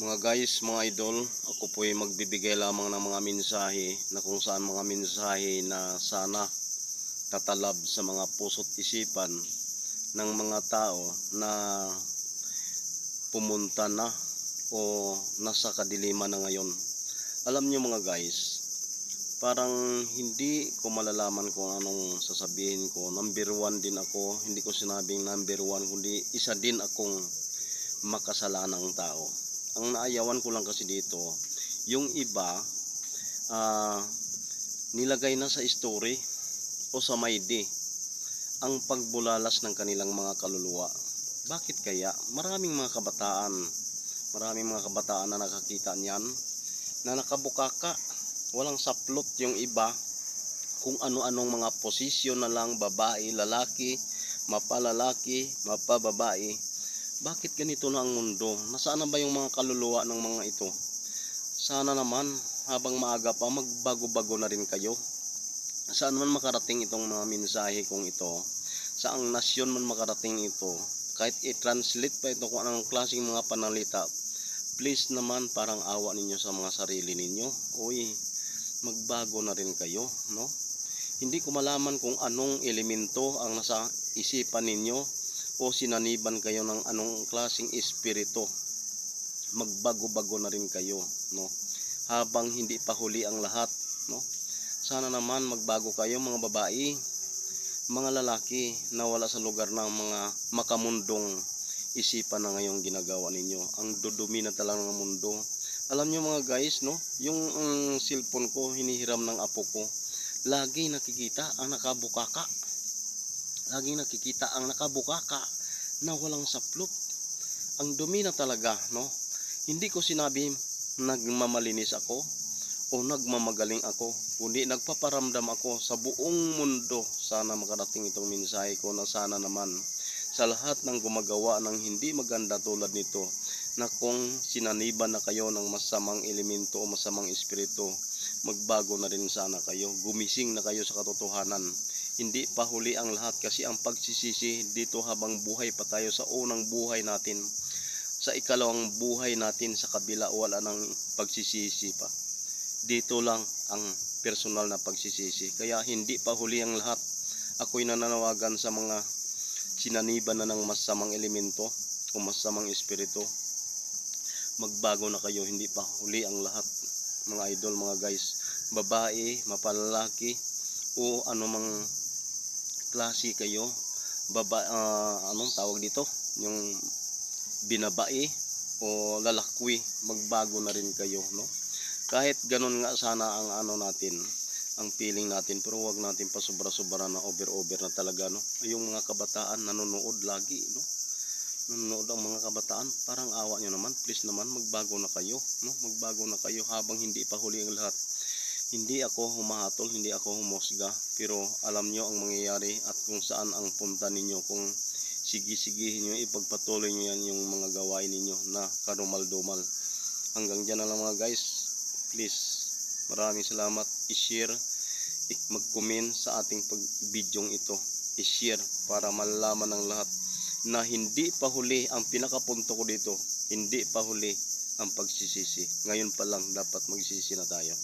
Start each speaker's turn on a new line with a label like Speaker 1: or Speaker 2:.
Speaker 1: Mga guys, mga idol, ako po ay magbibigay lamang ng mga mensahe na kung saan mga mensahe na sana tatalab sa mga puso't isipan ng mga tao na pumunta na o nasa kadiliman na ngayon. Alam niyo mga guys, parang hindi ko malalaman kung anong sasabihin ko. Number one din ako, hindi ko sinabing number one, kundi isa din akong makasalanang tao. Ang naayawan ko lang kasi dito, yung iba, ah, nilagay na sa story o sa mayde ang pagbulalas ng kanilang mga kaluluwa. Bakit kaya? Maraming mga kabataan, maraming mga kabataan na nakakita niyan, na nakabukaka, walang saplot yung iba, kung ano-anong mga posisyon na lang, babae, lalaki, mapalalaki, mapababae. Bakit ganito na ang mundo? Nasaan na ba yung mga kaluluwa ng mga ito? Sana naman, habang maaga pa, magbago-bago na rin kayo. Saan man makarating itong mga mensahe kong ito, saang nasyon man makarating ito, kahit i-translate pa ito kung anong klaseng mga panalita, please naman parang awa ninyo sa mga sarili ninyo. Uy, magbago na rin kayo, no? Hindi ko malaman kung anong elemento ang nasa isipan ninyo o sinaniban kayo ng anong klaseng espiritu. Magbago-bago na rin kayo, no? Habang hindi pa huli ang lahat, no? Sana naman magbago kayo mga babae, mga lalaki na wala sa lugar ng mga makamundong isipan na ngayong ginagawa ninyo. Ang dudumi na talaga ng mundo. Alam nyo mga guys, no? Yung ang cellphone ko, hinihiram ng apo ko. Lagi nakikita ang nakabukaka. Lagi nakikita ang nakabukaka na walang saplot. Ang dumi na talaga, no? Hindi ko sinabi nagmamalinis ako o nagmamagaling ako, kundi nagpaparamdam ako sa buong mundo. Sana makarating itong mensahe ko na sana naman sa lahat ng gumagawa ng hindi maganda tulad nito na kung sinaniban na kayo ng masamang elemento o masamang espiritu, magbago na rin sana kayo. Gumising na kayo sa katotohanan. Hindi pa huli ang lahat kasi ang pagsisisi dito habang buhay pa tayo sa unang buhay natin. Sa ikalawang buhay natin sa kabila wala nang pagsisisi pa. Dito lang ang personal na pagsisisi. Kaya hindi pa huli ang lahat. Ako'y nananawagan sa mga sinaniban na ng masamang elemento o masamang espiritu magbago na kayo hindi pa huli ang lahat mga idol mga guys babae mapalalaki o anumang klase kayo. Baba ah, anong tawag dito? Yung binabae o lalakwi magbago na rin kayo no? Kahit ganun nga sana ang ano natin ang feeling natin pero wag natin pa sobra-sobra na over-over na talaga no? Yung mga kabataan nanonood lagi no? Nanonood ang mga kabataan parang awa nyo naman please naman magbago na kayo no? Magbago na kayo habang hindi pa huli ang lahat hindi ako humahatol hindi ako humusga pero alam nyo ang mangyayari at kung saan ang punta ninyo kung sige-sigihin nyo ipagpatuloy nyo yan yung mga gawain ninyo na karumal-dumal. Hanggang dyan na lang mga guys. Please maraming salamat. I-share mag-comment sa ating pag bidyong ito. I-share para malalaman ng lahat na hindi pa huli ang pinakapunto ko dito. Hindi pa huli ang pagsisisi. Ngayon pa lang dapat magsisi na tayo